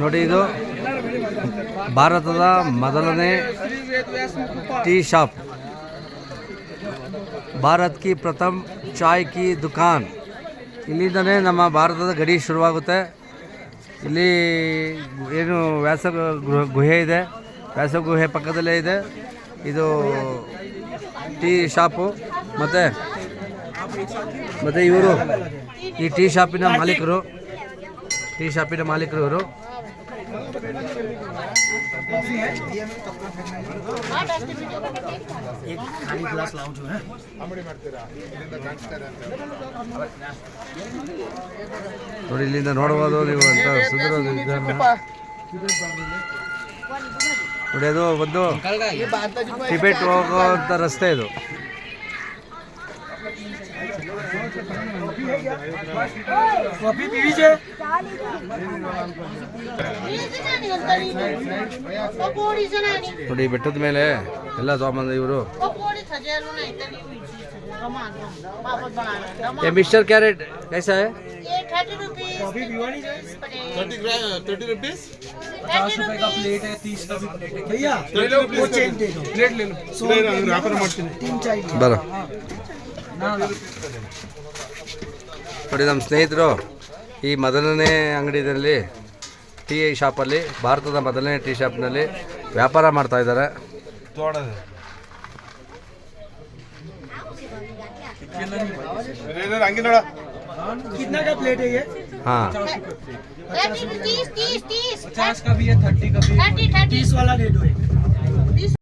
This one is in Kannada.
ನೋಡಿ ಇದು ಭಾರತದ ಮೊದಲನೇ ಟೀ ಶಾಪ್. ಭಾರತ್ ಕಿ ಪ್ರಥಮ್ ಚಾಯ್ ಕಿ ದುಕಾನ್ ಇಲ್ಲಿಂದನೇ ನಮ್ಮ ಭಾರತದ ಗಡಿ ಶುರುವಾಗುತ್ತೆ. ಇಲ್ಲಿ ಏನು ವ್ಯಾಸ ಗುಹೆ ಇದೆ. ವ್ಯಾಸ ಗುಹೆ ಪಕ್ಕದಲ್ಲೇ ಇದೆ. ಇದು ಟೀ ಶಾಪು. ಮತ್ತು ಮತ್ತು ಇವರು ಈ ಟೀ ಶಾಪಿನ ಮಾಲೀಕರು. ಟೀ ಶಾಪಿನ ಮಾಲೀಕರು ಇವರು. ನೋಡಿ, ಇಲ್ಲಿಂದ ನೋಡಬಹುದು ನೀವು ಅಂತ ವಿಧಾನ. ನೋಡಿ, ಅದು ಒಂದು ಟಿಬೆಟ್ ಹೋಗುವಂಥ ರಸ್ತೆ ಇದು. कॉफी पीवी છે પકોડી છે નાની ನೋಡಿ ಈ ಬೆಟ್ಟದ ಮೇಲೆ ಎಲ್ಲ ತೊಗೊಂಬಂದ ಇವರು પકોડી થજેલું નહીં તરી રમાન બાબત બનાવે ये मिक्सचर कैरेट कैसा है ये थर्टी रुपीज कॉफी पीवानी છે थर्टी रुपीज थर्टी रुपीज है तीस का भी प्लेट है भैया वो चेंज दे दो ಪ್ಲೇಟ್ ಲೇನು ವ್ಯಾಪಾರ ಮಾಡ್ತೀನಿ तीन चाहिए ಬರ ನೋಡಿ ನಮ್ಮ ಸ್ನೇಹಿತರು ಈ ಮೊದಲನೇ ಅಂಗಡಿಯಲ್ಲಿ ಟೀ ಶಾಪಲ್ಲಿ ಭಾರತದ ಮೊದಲನೇ ಟೀ ಶಾಪ್ನಲ್ಲಿ ವ್ಯಾಪಾರ ಮಾಡ್ತಾ ಇದ್ದಾರೆ ಹಂಗೆ ನೋಡ कितना का प्लेट है ये ಹಾಂ थर्टी तीस तीस तीस पचास का भी है थर्टी का भी थर्टी थर्टी तीस वाला दे दो एक